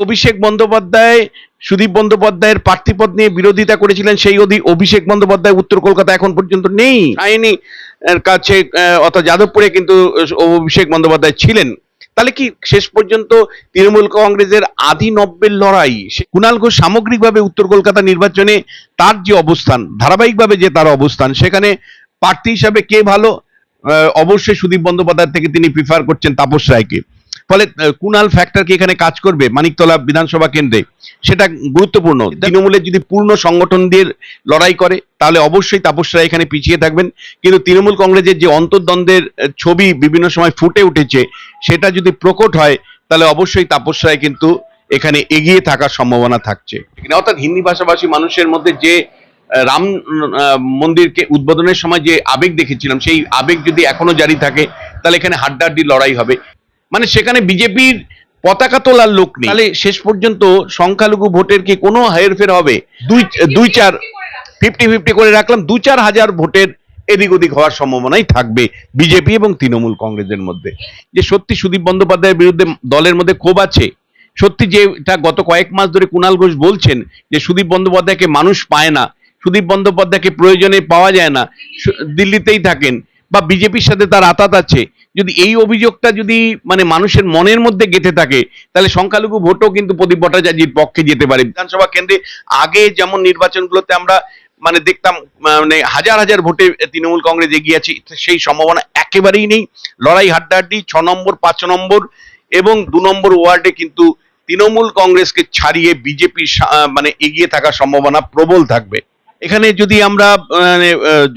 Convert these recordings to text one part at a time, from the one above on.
অভিষেক বন্দ্যোপাধ্যায়, সুদীপ বন্দ্যোপাধ্যায়ের প্রার্থীপদ নিয়ে বিরোধিতা করেছিলেন সেই অধি- অভিষেক বন্দ্যোপাধ্যায় উত্তর কলকাতা এখন পর্যন্ত নেই। আইনি কাছে অর্থাৎ যাদবপুরে কিন্তু অভিষেক বন্দ্যোপাধ্যায় ছিলেন। তাহলে কি শেষ পর্যন্ত তৃণমূল কংগ্রেসের আদি নব্যের লড়াই কুণাল ঘোষ সামগ্রিকভাবে উত্তর কলকাতা নির্বাচনে তার যে অবস্থান, ধারাবাহিকভাবে যে তার অবস্থান, সেখানে প্রার্থী হিসাবে কে ভালো? অবশ্যই সুদীপ বন্দ্যোপাধ্যায় থেকে তিনি প্রিফার করছেন তাপস রায়কে। ফলে কুণাল ফ্যাক্টর কি এখানে কাজ করবে? মানিকতলা বিধানসভা কেন্দ্রে। সেটা গুরুত্বপূর্ণ। তৃণমূলের যদি পূর্ণ সংগঠন দিয়ে লড়াই করে তাহলে অবশ্যই তাপস রায় এখানে পিছিয়ে থাকবেন। কিন্তু তৃণমূল কংগ্রেসের যে অন্তর্দ্বন্দ্বের ছবি বিভিন্ন সময় ফুটে উঠেছে সেটা যদি প্রকট হয় তাহলে অবশ্যই তাপস রায় কিন্তু এখানে এগিয়ে থাকার সম্ভাবনা থাকছে। অর্থাৎ হিন্দি ভাষাভাষী মানুষের মধ্যে যে রাম মন্দিরকে উদ্বোধনের সময় যে আবেগ দেখেছিলাম সেই আবেগ যদি এখনও জারি থাকে তাহলে এখানে হাড্ডাহাড্ডি লড়াই হবে। মানে সেখানে বিজেপির পতাকা তোলার লোক নেই। তাহলে শেষ পর্যন্ত সংখ্যালঘু ভোটের কি কোনো হেরফের হবে? দুই দুই চার, ফিফটি ফিফটি করে রাখলাম, দু চার হাজার ভোটের এদিক ওদিক হওয়ার সম্ভাবনাই থাকবে বিজেপি এবং তৃণমূল কংগ্রেসের মধ্যে। যে সত্যি সুদীপ বন্দ্যোপাধ্যায়ের বিরুদ্ধে দলের মধ্যে ক্ষোভ আছে, সত্যি যে এটা গত কয়েক মাস ধরে কুণাল ঘোষ বলছেন যে সুদীপ বন্দ্যোপাধ্যায়কে মানুষ পায় না, সুদীপ বন্দ্যোপাধ্যায়কে প্রয়োজনে পাওয়া যায় না দিল্লিতেই থাকেন বা বিজেপির সাথে তার আতাত আছে যদি এই অভিযোগটা যদি মানে মানুষের মনের মধ্যে গেঁথে থাকে, তাহলে সংখ্যালঘু ভোটও কিন্তু প্রদীপ ভট্টাচার্যের পক্ষে যেতে পারে। বিধানসভা কেন্দ্রে আগে যেমন নির্বাচনগুলোতে আমরা মানে দেখতাম মানে হাজার হাজার ভোটে তৃণমূল কংগ্রেস এগিয়ে আছে, সেই সম্ভাবনা একেবারেই নেই। লড়াই হাড্ডাহাড্ডি, ছ নম্বর, পাঁচ নম্বর এবং দু নম্বর ওয়ার্ডে কিন্তু তৃণমূল কংগ্রেসকে ছাড়িয়ে বিজেপি মানে এগিয়ে থাকার সম্ভাবনা প্রবল থাকবে। এখানে যদি আমরা মানে,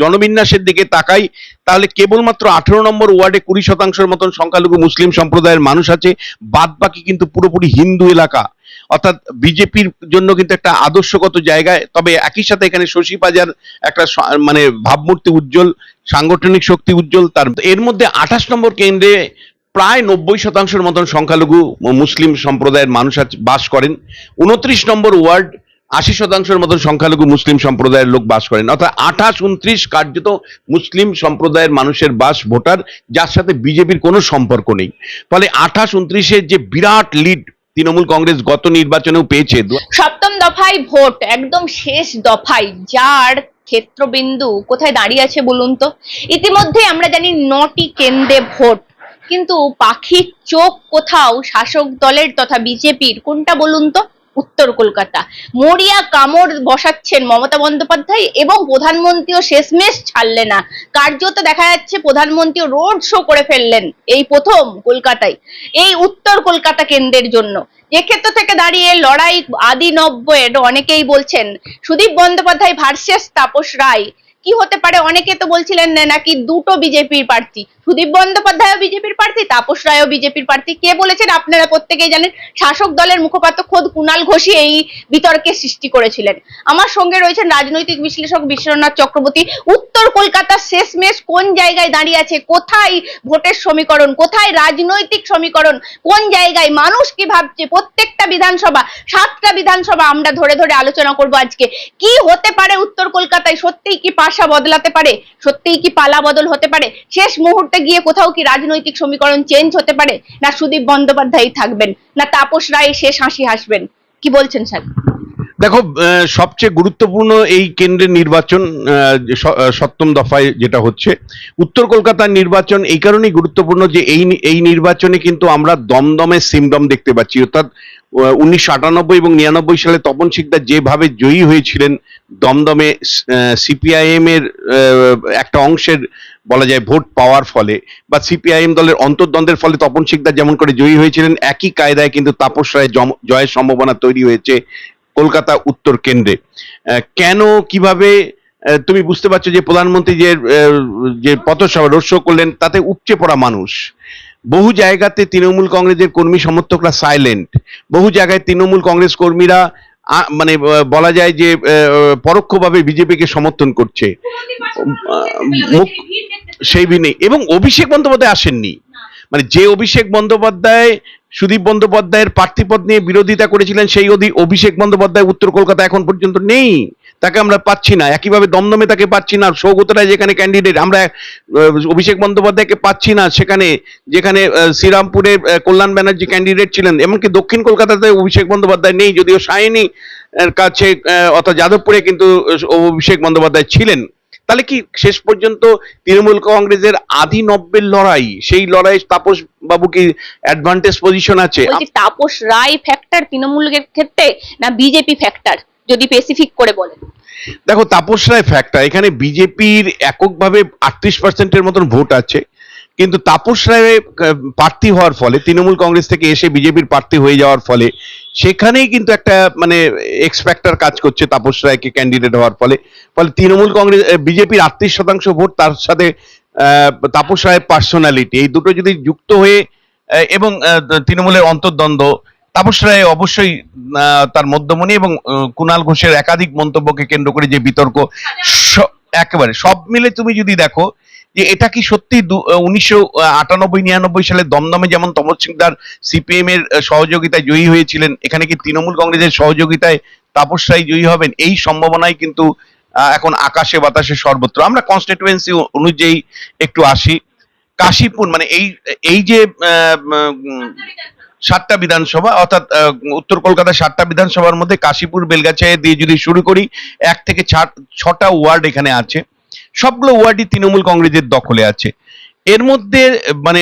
জনবিন্যাসের দিকে তাকাই তাহলে কেবলমাত্র আঠেরো নম্বর ওয়ার্ডে কুড়ি শতাংশের মতন সংখ্যালঘু মুসলিম সম্প্রদায়ের মানুষ আছে বাদ বাকি কিন্তু পুরোপুরি হিন্দু এলাকা। অর্থাৎ বিজেপির জন্য কিন্তু একটা আদর্শগত জায়গায় তবে একই সাথে এখানে শশী বাজার একটা মানে ভাবমূর্তি উজ্জ্বল সাংগঠনিক শক্তি উজ্জ্বল তার এর মধ্যে আঠাশ নম্বর কেন্দ্রে প্রায় নব্বই শতাংশের মতন সংখ্যালঘু মুসলিম সম্প্রদায়ের মানুষ বাস করেন। উনত্রিশ নম্বর ওয়ার্ড আশি শতাংশের মতন সংখ্যালঘু মুসলিম সম্প্রদায়ের লোক বাস করেন। অর্থাৎ আঠাশ, উনত্রিশ কার্যত মুসলিম সম্প্রদায়ের মানুষের বাস ভোটার, যার সাথে বিজেপির কোনো সম্পর্ক নেই। ফলে আঠাশ, উনত্রিশের যে বিরাট লিড তৃণমূল কংগ্রেস গত নির্বাচনেও পেয়েছে সপ্তম দফায় ভোট, একদম শেষ দফায়। যার ক্ষেত্রবিন্দু কোথায় দাঁড়িয়ে আছে বলুন তো? ইতিমধ্যে আমরা জানি নটি কেন্দ্রে ভোট। কিন্তু পাখির চোখ কোথাও শাসক দলের তথা বিজেপির, কোনটা বলুন তো? উত্তর কলকাতা। মরিয়া কামড় বসাচ্ছেন মমতা বন্দ্যোপাধ্যায় এবং প্রধানমন্ত্রীও শেষমেশ ছাড়লে না। কার্যত দেখা যাচ্ছে প্রধানমন্ত্রী রোড শো করে ফেললেন এই প্রথম কলকাতায়, এই উত্তর কলকাতা কেন্দ্রের জন্য। এক্ষেত্র থেকে দাঁড়িয়ে লড়াই আদি নব্বইয়ের অনেকেই বলছেন। সুদীপ বন্দ্যোপাধ্যায় ভার্সেস তাপস রায়। কি হতে পারে? অনেকে তো বলছিলেন নাকি দুটো বিজেপির প্রার্থী। সুদীপ বন্দ্যোপাধ্যায়ও বিজেপির প্রার্থী, তাপস রায়ও বিজেপির প্রার্থী কে বলেছেন? আপনারা প্রত্যেকেই জানেন শাসক দলের মুখপাত্র খোদ কুণাল ঘোষই এই বিতর্কের সৃষ্টি করেছিলেন। আমার সঙ্গে রয়েছেন রাজনৈতিক বিশ্লেষক বিশ্বনাথ চক্রবর্তী। উত্তর কলকাতার শেষমেশ কোন জায়গায় দাঁড়িয়ে আছে? কোথায় ভোটের সমীকরণ? কোথায় রাজনৈতিক সমীকরণ? কোন জায়গায়? মানুষ কি ভাবছে? প্রত্যেকটা বিধানসভা, সাতটা বিধানসভা আমরা ধরে ধরে আলোচনা করব আজকে। কি হতে পারে উত্তর কলকাতায়? সত্যিই কি পাশা বদলাতে পারে? সত্যিই কি পালা বদল হতে পারে? শেষ মুহূর্তে গিয়ে কোথাও কি রাজনৈতিক সমীকরণ চেঞ্জ হতে পারে? না সুদীপ বন্দ্যোপাধ্যায় থাকবেন? না তাপস রায় শেষ হাসি হাসবেন? কি বলছেন স্যার? দেখো সবচেয়ে গুরুত্বপূর্ণ এই কেন্দ্রের নির্বাচন সপ্তম দফায় যেটা হচ্ছে, উত্তর কলকাতার নির্বাচন এই কারণেই গুরুত্বপূর্ণ যে এই এই নির্বাচনে কিন্তু আমরা দমদমে সিমডম দেখতে পাচ্ছি। অর্থাৎ উনিশশো আটানব্বই এবং নিরানব্বই সালে তপন শিকদার যেভাবে জয়ী হয়েছিলেন, দমদমে সিপিআইএম এর একটা অংশের বলা যায় ভোট পাওয়ার ফলে বা সিপিআইএম দলের অন্তর্দ্বন্দ্বের ফলে তপন শিকদার যেমন করে জয়ী হয়েছিলেন, একই কায়দায় কিন্তু তাপস রায় জয়ের সম্ভাবনা তৈরি হয়েছে কলকাতা উত্তর কেন্দ্রে। কেন, কীভাবে তুমি বুঝতে পারছ যে প্রধানমন্ত্রী যে যে পথসভা রোড শো করলেন, তাতে উপচে পড়া মানুষ। বহু জায়গাতে তৃণমূল কংগ্রেসের কর্মী সমর্থকরা সাইলেন্ট বহু জায়গায় তৃণমূল কংগ্রেস কর্মীরা মানে বলা যায় যে পরোক্ষভাবে বিজেপিকে সমর্থন করছে। সেই নেই এবং অভিষেক বন্দ্যোপাধ্যায় আসেননি। মানে যে অভিষেক বন্দ্যোপাধ্যায় সুদীপ বন্দ্যোপাধ্যায়ের প্রার্থীপদ নিয়ে বিরোধিতা করেছিলেন সেই অধি অভিষেক বন্দ্যোপাধ্যায় উত্তর কলকাতা এখন পর্যন্ত নেই। তাকে আমরা পাচ্ছি না। একইভাবে দমদমে তাকে পাচ্ছি না। সৌগত রায় যেখানে ক্যান্ডিডেট আমরা অভিষেক বন্দ্যোপাধ্যায়কে পাচ্ছি না। সেখানে, যেখানে শ্রীরামপুরে কল্যাণ ব্যানার্জি ক্যান্ডিডেট ছিলেন। এমনকি দক্ষিণ কলকাতাতে অভিষেক বন্দ্যোপাধ্যায় নেই। যদিও সায়নী কাছে অর্থাৎ যাদবপুরে কিন্তু অভিষেক বন্দ্যোপাধ্যায় ছিলেন। তাহলে কি শেষ পর্যন্ত তৃণমূল কংগ্রেসের আধি নব্বের লড়াই সেই লড়াই তাপস বাবু কি অ্যাডভান্টেজ পজিশন আছে? তাপস রায় ফ্যাক্টর তৃণমূলের ক্ষেত্রে না বিজেপি ফ্যাক্টর যদি স্পেসিফিক করে বলেন। দেখো তাপস রায় ফ্যাক্টর এখানে বিজেপির এককভাবে আটত্রিশ পার্সেন্টের মতন ভোট আছে। কিন্তু তাপস রায় প্রার্থী হওয়ার ফলে তৃণমূল কংগ্রেস থেকে এসে বিজেপির প্রার্থী হয়ে যাওয়ার ফলে সেখানেই কিন্তু একটা মানে এক্সপেক্টার কাজ করছে তাপস রায়কে ক্যান্ডিডেট হওয়ার ফলে। ফলে তৃণমূল কংগ্রেস বিজেপির আটত্রিশ শতাংশ ভোট তার সাথে তাপস রায়ের পার্সোনালিটি এই দুটো যদি যুক্ত হয়ে এবং তৃণমূলের অন্তর্দ্বন্দ্ব তাপস রায় অবশ্যই তার মধ্যমণি এবং কুণাল ঘোষের একাধিক মন্তব্যকে কেন্দ্র করে যে বিতর্ক একেবারে সব মিলে তুমি যদি দেখো যে এটা কি সত্যি উনিশশো আটানব্বই, নিরানব্বই সালে দমদমে যেমন তমর সিংদার সিপিএম এর সহযোগিতায় জয়ী হয়েছিলেন, এখানে কি তৃণমূল কংগ্রেসের সহযোগিতায় তাপস রায় জয়ী হবেন? এই সম্ভাবনাই কিন্তু এখন আকাশে বাতাসে সর্বত্র। আমরা কনস্টিটুয়েন্সি অনুযায়ী একটু আসি। কাশীপুর মানে এই এই যে সাতটা বিধানসভা, অর্থাৎ উত্তর কলকাতার সাতটা বিধানসভার মধ্যে কাশীপুর, বেলগাছিয়া দিয়ে যদি শুরু করি, এক থেকে ছটা ওয়ার্ড এখানে আছে। সবগুলো ওয়ার্ডই তৃণমূল কংগ্রেসের দখলে আছে। এর মধ্যে মানে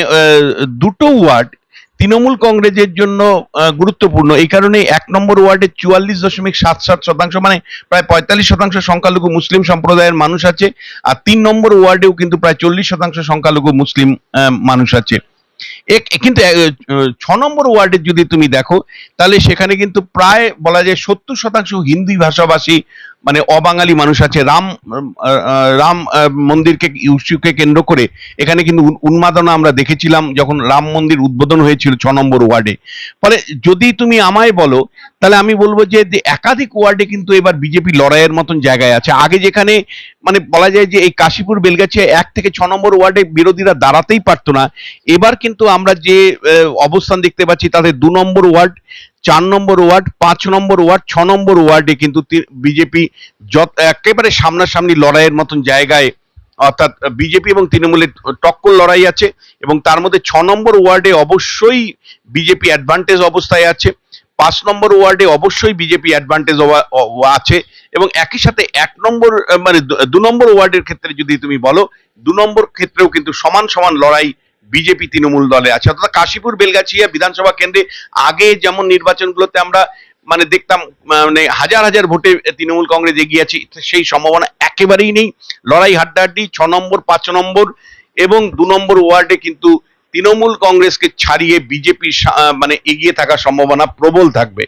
দুটো ওয়ার্ড তৃণমূল কংগ্রেসের জন্য গুরুত্বপূর্ণ। এই কারণে এক নম্বর ওয়ার্ডে চুয়াল্লিশ দশমিক সাত সাত শতাংশ মানে প্রায় পঁয়তাল্লিশ শতাংশ সংখ্যালঘু মুসলিম সম্প্রদায়ের মানুষ আছে, আর তিন নম্বর ওয়ার্ডেও কিন্তু প্রায় চল্লিশ শতাংশ সংখ্যালঘু মুসলিম মানুষ আছে। কিন্তু ছ নম্বর ওয়ার্ডে যদি তুমি দেখো, তাহলে সেখানে কিন্তু প্রায় বলা যায় সত্তর শতাংশ হিন্দি ভাষাভাষী মানে অবাঙালি মানুষ আছে, রাম রাম মন্দিরকে ইস্যুকে কেন্দ্র করে এখানে কিন্তু উন্মাদনা আমরা দেখেছিলাম যখন রাম মন্দির উদ্বোধন হয়েছিল ছ নম্বর ওয়ার্ডে। ফলে যদি তুমি আমায় বলো, তাহলে আমি বলব যে একাধিক ওয়ার্ডে কিন্তু এবার বিজেপি লড়াইয়ের মতন জায়গায় আছে। আগে যেখানে মানে বলা যায় যে এই কাশীপুর, বেলগাছিয়া এক থেকে ছ নম্বর ওয়ার্ডে বিরোধীরা দাঁড়াতেই পারতো না, এবার কিন্তু আমরা যে অবস্থান দেখতে পাচ্ছি তাদের দু নম্বর ওয়ার্ড চার নম্বর ওয়ার্ড, পাঁচ নম্বর ওয়ার্ড, ছ নম্বর ওয়ার্ডে কিন্তু বিজেপি যত, একেবারে সামনাসামনি লড়াইয়ের মতন জায়গায়, অর্থাৎ বিজেপি এবং তৃণমূলের টক্কর লড়াই আছে এবং তার মধ্যে ছ নম্বর ওয়ার্ডে অবশ্যই বিজেপি অ্যাডভান্টেজ অবস্থায় আছে, পাঁচ নম্বর ওয়ার্ডে অবশ্যই বিজেপি অ্যাডভান্টেজ আছে এবং একই সাথে এক নম্বর মানে দু- নম্বর ওয়ার্ডের ক্ষেত্রে যদি তুমি বলো, দু নম্বর ক্ষেত্রেও কিন্তু সমান সমান লড়াই বিজেপি তৃণমূল দলে আছে। অর্থাৎ কাশীপুর, বেলগাছিয়া বিধানসভা কেন্দ্রে আগে যেমন নির্বাচনগুলোতে আমরা মানে দেখতাম মানে হাজার হাজার ভোটে তৃণমূল কংগ্রেস এগিয়ে আছে, সেই সম্ভাবনা একেবারেই নেই। লড়াই হাড্ডাহাড্ডি, ছ নম্বর, পাঁচ নম্বর এবং দু নম্বর ওয়ার্ডে কিন্তু তৃণমূল কংগ্রেসকে ছাড়িয়ে বিজেপি মানে এগিয়ে থাকার সম্ভাবনা প্রবল থাকবে।